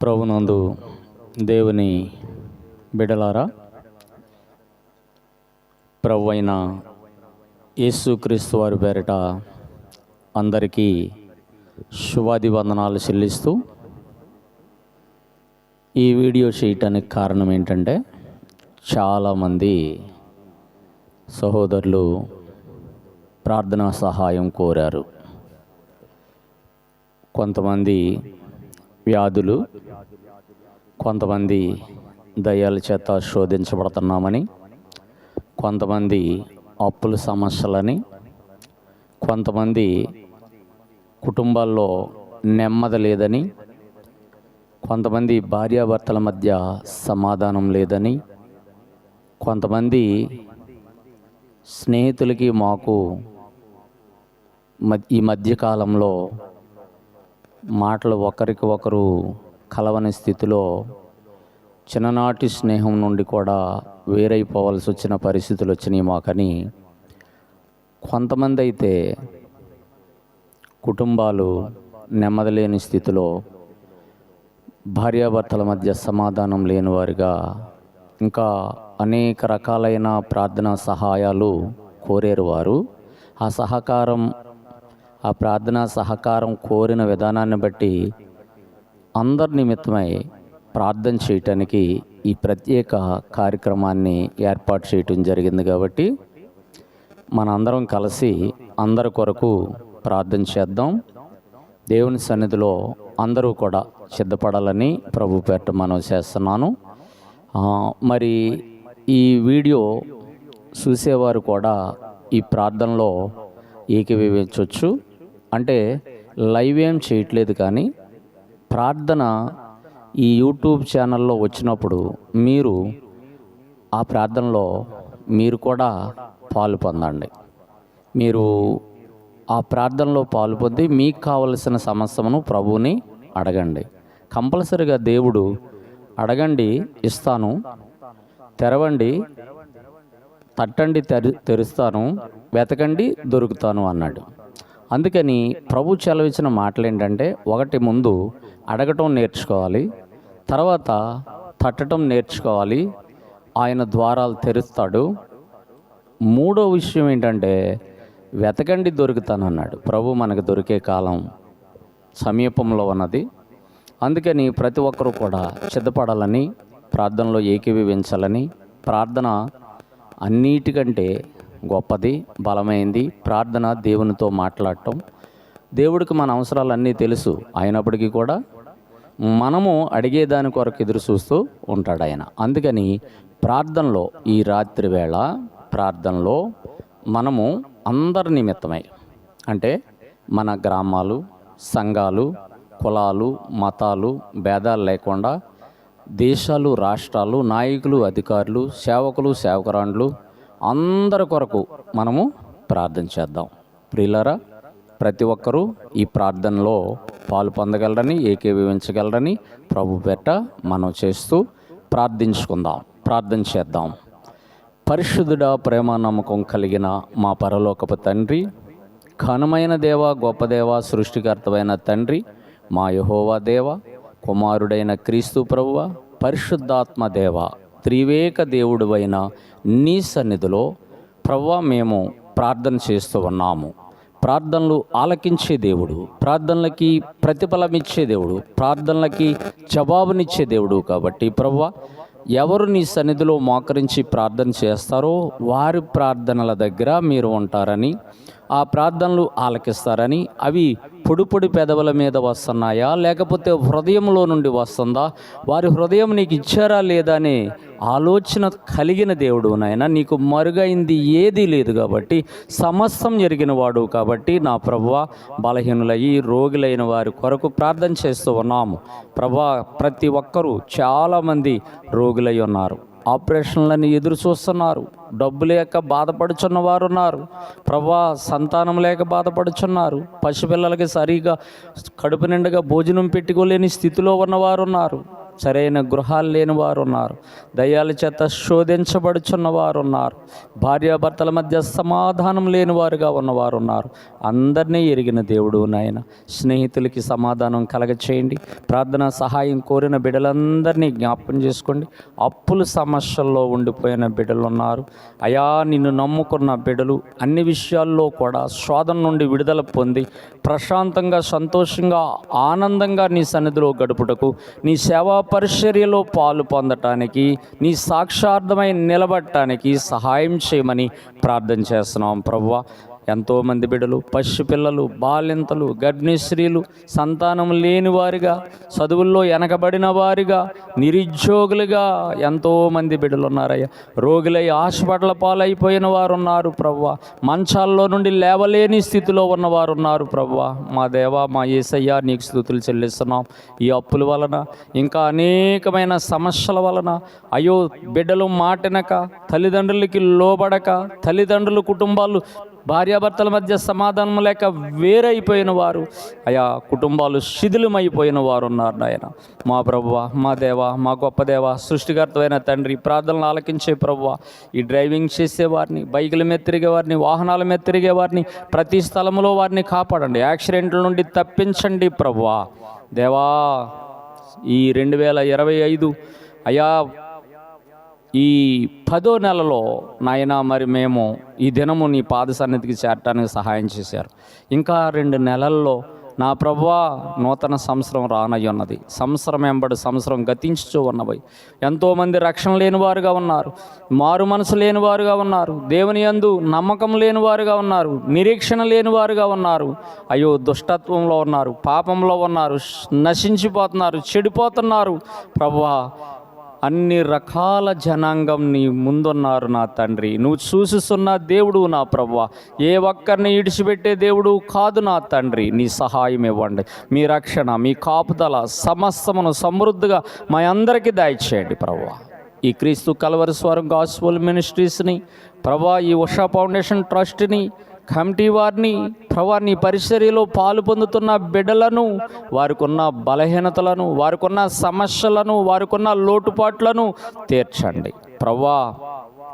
ప్రభునందు దేవుని బిడలారా ప్రభు అయిన యేసుక్రీస్తు వారి పేరిట అందరికీ శుభాది వందనాలు చెల్లిస్తూ ఈ వీడియో చేయటానికి కారణం ఏంటంటే చాలామంది సహోదరులు ప్రార్థనా సహాయం కోరారు. కొంతమంది వ్యాధులు కొంతమంది దయ్యాల చేత శోధించబడుతున్నామని కొంతమంది అప్పుల సమస్యలని కొంతమంది కుటుంబాల్లో నెమ్మది లేదని కొంతమంది భార్యాభర్తల మధ్య సమాధానం లేదని కొంతమంది స్నేహితులకి మాకు ఈ మధ్యకాలంలో మాటలు ఒకరికి ఒకరు కలవని స్థితిలో చిన్ననాటి స్నేహం నుండి కూడా వేరైపోవాల్సి వచ్చిన పరిస్థితులు వచ్చినాయి మాకని కొంతమంది అయితే కుటుంబాలు నెమ్మదిలేని స్థితిలో భార్యాభర్తల మధ్య సమాధానం లేని వారిగా ఇంకా అనేక రకాలైన ప్రార్థనా సహాయాలు కోరేరు వారు. ఆ సహకారం ఆ ప్రార్థనా సహకారం కోరిన విధానాన్ని బట్టి అందరి నిమిత్తమై ప్రార్థన చేయటానికి ఈ ప్రత్యేక కార్యక్రమాన్ని ఏర్పాటు చేయటం జరిగింది కాబట్టి మనందరం కలిసి అందరి కొరకు ప్రార్థన చేద్దాం. దేవుని సన్నిధిలో అందరూ కూడా సిద్ధపడాలని ప్రభు పేట మనం చేస్తున్నాను. మరి ఈ వీడియో చూసేవారు కూడా ఈ ప్రార్థనలో ఏకీభవించవచ్చు. అంటే లైవ్ ఏం చేయట్లేదు కానీ ప్రార్థన ఈ యూట్యూబ్ ఛానల్లో వచ్చినప్పుడు మీరు ఆ ప్రార్థనలో మీరు కూడా పాలు పొందండి. మీరు ఆ ప్రార్థనలో పాలు పొంది మీకు కావలసిన సమస్యను ప్రభువుని అడగండి. కంపల్సరిగా దేవుడు అడగండి ఇస్తాను తెరవండి తట్టండి తెరు తెరుస్తాను వెతకండి దొరుకుతాను అన్నాడు. అందుకని ప్రభు చెలవిచ్చిన మాటలు ఏంటంటే ఒకటి ముందు అడగటం నేర్చుకోవాలి తర్వాత తట్టడం నేర్చుకోవాలి ఆయన ద్వారాలు తెరుస్తాడు. మూడో విషయం ఏంటంటే వెతకండి దొరుకుతానన్నాడు. ప్రభు మనకు దొరికే కాలం సమీపంలో ఉన్నది. అందుకని ప్రతి ఒక్కరూ కూడా సిద్ధపడాలని ప్రార్థనలో ఏకీభవించాలని ప్రార్థన అన్నిటికంటే గొప్పది బలమైంది ప్రార్థన దేవునితో మాట్లాడటం. దేవుడికి మన అవసరాలన్నీ తెలుసు. అయినప్పటికీ కూడా మనము అడిగేదాని కొరకు ఎదురు చూస్తూ ఉంటాడు ఆయన. అందుకని ప్రార్థనలో ఈ రాత్రి వేళ ప్రార్థనలో మనము అందరి నిమిత్తమై అంటే మన గ్రామాలు సంఘాలు కులాలు మతాలు భేదాలు లేకుండా దేశాలు రాష్ట్రాలు నాయకులు అధికారులు సేవకులు సేవకురాండ్లు అందరి కొరకు మనము ప్రార్థన చేద్దాం. ప్రియులరా ప్రతి ఒక్కరూ ఈ ప్రార్థనలో పాలు పొందగలరని ఏకీభవించగలరని ప్రభు పెట్ట మనం చేస్తూ ప్రార్థించుకుందాం ప్రార్థన చేద్దాం. పరిశుద్ధుడా ప్రేమ నమ్మకం కలిగిన మా పరలోకపు తండ్రి ఘనమైన దేవ గొప్ప దేవ సృష్టికర్తమైన తండ్రి మా యహోవా దేవ కుమారుడైన క్రీస్తు ప్రభువ పరిశుద్ధాత్మ దేవ త్రివేక దేవుడువైన నీ సన్నిధిలో ప్రవ్వ మేము ప్రార్థన చేస్తూ ఉన్నాము. ప్రార్థనలు ఆలకించే దేవుడు ప్రార్థనలకి ప్రతిఫలమిచ్చే దేవుడు ప్రార్థనలకి జవాబునిచ్చే దేవుడు కాబట్టి ప్రవ్వ ఎవరు నీ సన్నిధిలో మోకరించి ప్రార్థన చేస్తారో వారి ప్రార్థనల దగ్గర మీరు ఉంటారని ఆ ప్రార్థనలు ఆలకిస్తారని అవి పొడి పొడి పెదవుల మీద వస్తున్నాయా? లేకపోతే హృదయంలో నుండి వస్తుందా? వారి హృదయం నీకు ఇచ్చారా లేదా అనే ఆలోచన కలిగిన దేవుడు నాయన నీకు మరుగైంది ఏదీ లేదు కాబట్టి సమస్తం జరిగిన వాడు కాబట్టి నా ప్రభా బలహీనులయ్యి రోగులైన వారి కొరకు ప్రార్థన చేస్తూ ఉన్నాము. ప్రభా ప్రతి ఒక్కరూ చాలామంది రోగులై ఉన్నారు. ఆపరేషన్లని ఎదురు చూస్తున్నారు. డబ్బు లేక బాధపడుచున్న వారు ఉన్నారు ప్రభా సంతానం లేక బాధపడుచున్నారు. పసిపిల్లలకి సరిగా కడుపు నిండుగా భోజనం పెట్టుకోలేని స్థితిలో ఉన్నవారు ఉన్నారు సరైన గృహాలు లేని వారు ఉన్నారు దయ్యాల చేత శోధించబడుచున్న వారు ఉన్నారు భార్యాభర్తల మధ్య సమాధానం లేని వారుగా ఉన్నవారు ఉన్నారు అందరినీ ఎరిగిన దేవుడు నాయన. స్నేహితులకి సమాధానం కలగచేయండి. ప్రార్థన సహాయం కోరిన బిడ్డలందరినీ జ్ఞాపకం చేసుకోండి. అప్పుల సమస్యల్లో ఉండిపోయిన బిడ్డలు ఉన్నారు అయా నిన్ను నమ్ముకున్న బిడ్డలు అన్ని విషయాల్లో కూడా శోధన నుండి విడుదల పొంది ప్రశాంతంగా సంతోషంగా ఆనందంగా నీ సన్నిధిలో గడుపుటకు నీ సేవా పరిచర్యలో పాలు పొందటానికి నీ సాక్షార్థమై నిలబడటానికి సహాయం చేయమని ప్రార్థన చేస్తున్నాం. ప్రభువ ఎంతోమంది బిడ్డలు పసిపిల్లలు బాలింతలు గర్భిణీశ్రీలు సంతానం లేని వారిగా చదువుల్లో వెనకబడిన వారిగా నిరుద్యోగులుగా ఎంతోమంది బిడ్డలు ఉన్నారయ్యా. రోగులై హాస్పిటల్ పాలైపోయిన వారు ఉన్నారు ప్రవ్వ. మంచాల్లో నుండి లేవలేని స్థితిలో ఉన్నవారు ఉన్నారు ప్రవ్వ. మా దేవ మా ఏసయ్య నీకు స్థుతులు చెల్లిస్తున్నాం. ఈ అప్పుల వలన ఇంకా అనేకమైన సమస్యల వలన అయ్యో బిడ్డలు మాటినక తల్లిదండ్రులకి లోబడక తల్లిదండ్రులు కుటుంబాలు భార్యాభర్తల మధ్య సమాధానం లేక వేరైపోయిన వారు. అయా కుటుంబాలు శిథిలమైపోయిన వారు ఉన్నారు నాయన. మా ప్రభువ మా దేవ మా గొప్ప దేవ సృష్టికర్తమైన తండ్రి ప్రార్థనలు ఆలకించే ప్రభువ ఈ డ్రైవింగ్ చేసే వారిని బైకుల మీద తిరిగే వారిని వాహనాల మీద తిరిగే వారిని ప్రతి స్థలంలో వారిని కాపాడండి. యాక్సిడెంట్ల నుండి తప్పించండి ప్రభువ. దేవా ఈ రెండు వేల ఇరవై ఐదు అయా ఈ పదో నెలలో నాయన మరి మేము ఈ దినము నీ పాద సన్నిధికి చేరటానికి సహాయం చేశారు. ఇంకా రెండు నెలల్లో నా ప్రభా నూతన సంవత్సరం రానయ్య ఉన్నది సంవత్సరం వెంబడి సంవత్సరం గతించుచూ ఉన్నవి. ఎంతోమంది రక్షణ లేనివారుగా ఉన్నారు. మారు మనసు లేనివారుగా ఉన్నారు. దేవుని యందు నమ్మకం లేనివారుగా ఉన్నారు. నిరీక్షణ లేనివారుగా ఉన్నారు. అయ్యో దుష్టత్వంలో ఉన్నారు. పాపంలో ఉన్నారు. నశించిపోతున్నారు. చెడిపోతున్నారు. ప్రభా అన్ని రకాల జనాంగం నీ ముందున్నారు నా తండ్రి. నువ్వు చూసిస్తున్న దేవుడు నా ప్రభు ఏ ఒక్కరిని ఇడిచిపెట్టే దేవుడు కాదు నా తండ్రి. నీ సహాయం ఇవ్వండి. మీ రక్షణ మీ కాపుదల సమస్తమును సమృద్ధిగా మా అందరికీ దయచేయండి ప్రభు ఈ క్రీస్తు కలవరి స్వరం గాస్పుల్ మినిస్ట్రీస్ని ప్రభా ఈ ఉషా ఫౌండేషన్ ట్రస్ట్ని కమిటీ వారిని ప్రభా నీ పరిచర్యలో పాలు పొందుతున్న బిడ్డలను వారికున్న బలహీనతలను వారికున్న సమస్యలను వారికున్న లోటుపాట్లను తీర్చండి. ప్రభా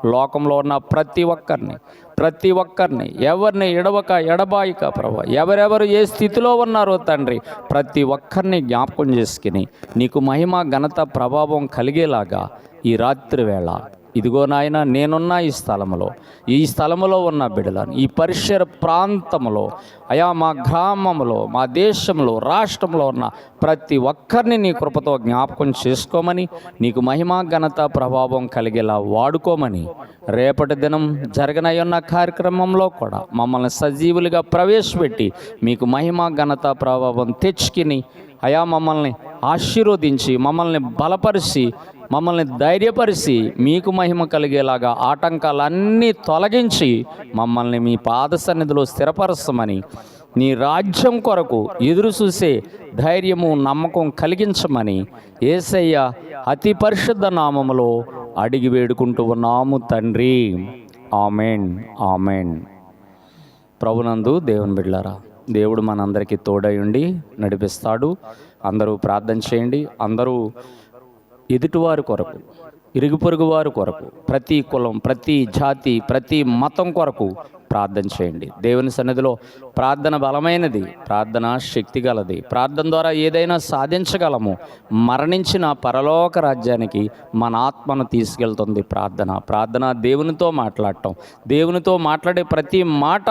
లోకంలో ఉన్న ప్రతి ఒక్కరిని ప్రతి ఒక్కరిని ఎవరిని ఎడవక ఎడబాయిక ప్రభా ఎవరెవరు ఏ స్థితిలో ఉన్నారో తండ్రి ప్రతి ఒక్కరిని జ్ఞాపకం చేసుకుని నీకు మహిమ ఘనత ప్రభావం కలిగేలాగా ఈ రాత్రి వేళ ఇదిగో నాయన నేనున్న ఈ స్థలములో ఈ స్థలములో ఉన్న బిడలను ఈ పరిసర ప్రాంతంలో అయా మా గ్రామంలో మా దేశంలో రాష్ట్రంలో ఉన్న ప్రతి ఒక్కరిని నీ కృపతో జ్ఞాపకం చేసుకోమని నీకు మహిమా ఘనత ప్రభావం కలిగేలా వాడుకోమని రేపటి దినం జరగనయ్యున్న కార్యక్రమంలో కూడా మమ్మల్ని సజీవులుగా ప్రవేశపెట్టి మీకు మహిమా ఘనత ప్రభావం తెచ్చుకుని అయా మమ్మల్ని ఆశీర్వదించి మమ్మల్ని బలపరిచి మమ్మల్ని ధైర్యపరిచి మీకు మహిమ కలిగేలాగా ఆటంకాలన్నీ తొలగించి మమ్మల్ని మీ పాద సన్నిధిలో స్థిరపరచమని నీ రాజ్యం కొరకు ఎదురు చూసే ధైర్యము నమ్మకం కలిగించమని ఏసయ్య అతి పరిశుద్ధ నామములో అడిగి వేడుకుంటూ ఉన్నాము తండ్రి. ఆమెన్. ఆమెన్. ప్రభునందు దేవుని బిడ్డారా దేవుడు మనందరికీ తోడై ఉండి నడిపిస్తాడు. అందరూ ప్రార్థన చేయండి. అందరూ ఎదుటివారి కొరకు ఇరుగు పొరుగు వారి కొరకు ప్రతి కులం ప్రతి జాతి ప్రతి మతం కొరకు ప్రార్థన చేయండి. దేవుని సన్నిధిలో ప్రార్థన బలమైనది ప్రార్థన శక్తి గలది. ప్రార్థన ద్వారా ఏదైనా సాధించగలము. మరణించిన పరలోక రాజ్యానికి మన ఆత్మను తీసుకెళ్తుంది ప్రార్థన. ప్రార్థన దేవునితో మాట్లాడటం. దేవునితో మాట్లాడే ప్రతి మాట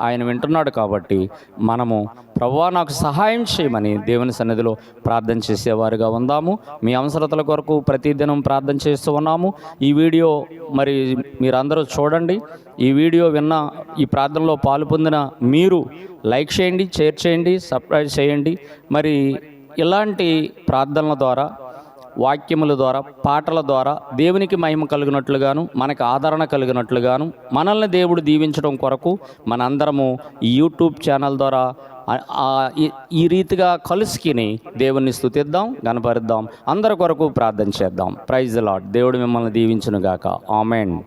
ఆయన వింటున్నాడు కాబట్టి మనము ప్రవ్వా నాకు సహాయం చేయమని దేవుని సన్నిధిలో ప్రార్థన చేసేవారుగా ఉందాము. మీ అవసరతల కొరకు ప్రతిదినం ప్రార్థన చేస్తూ ఉన్నాము. ఈ వీడియో మరి మీరందరూ చూడండి. ఈ వీడియో విన్న ఈ ప్రార్థనలో పాలు పొందిన మీరు లైక్ చేయండి షేర్ చేయండి సబ్స్క్రైబ్ చేయండి. మరి ఇలాంటి ప్రార్థనల ద్వారా వాక్యముల ద్వారా పాటల ద్వారా దేవునికి మహిమ కలిగినట్లుగాను మనకు ఆదరణ కలిగినట్లుగాను మనల్ని దేవుడు దీవించడం కొరకు మనందరము యూట్యూబ్ ఛానల్ ద్వారా ఈ- రీతిగా కలుసుకుని దేవుణ్ణి స్థుతిద్దాం గనపరిద్దాం అందరి కొరకు ప్రార్థన చేద్దాం. ప్రైజ్ లాడ్ దేవుడు మిమ్మల్ని దీవించునుగాక. ఆమెన్.